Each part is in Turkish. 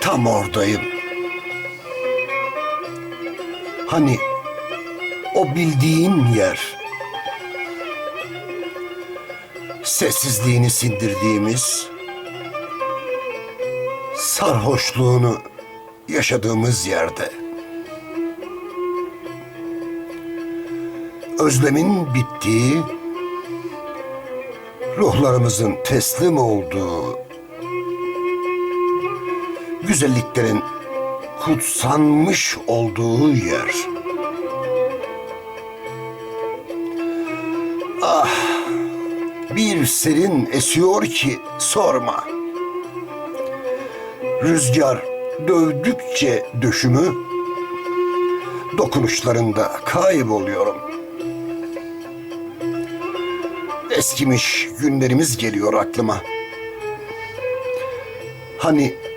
Tam oradayım. Hani o bildiğin yer. Sessizliğini sindirdiğimiz, sarhoşluğunu yaşadığımız yerde. Özlemin bittiği, ruhlarımızın teslim olduğu, güzelliklerin kutsanmış olduğu yer. Ah, bir serin esiyor ki sorma. Rüzgar dövdükçe döşümü, dokunuşlarında kayboluyorum. Eskimiş günlerimiz geliyor aklıma. Hani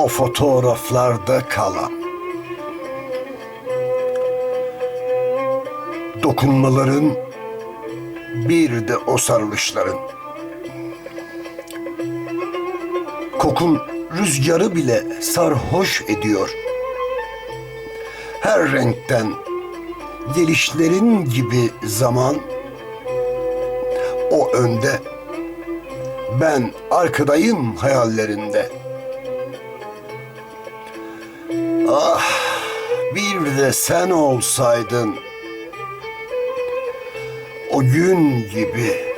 o fotoğraflarda kalan. Dokunmaların bir de o sarılışların. Kokun rüzgarı bile sarhoş ediyor. Her renkten gelişlerin gibi zaman o önde ben arkadayım hayallerinde. Ah bir de sen olsaydın o gün gibi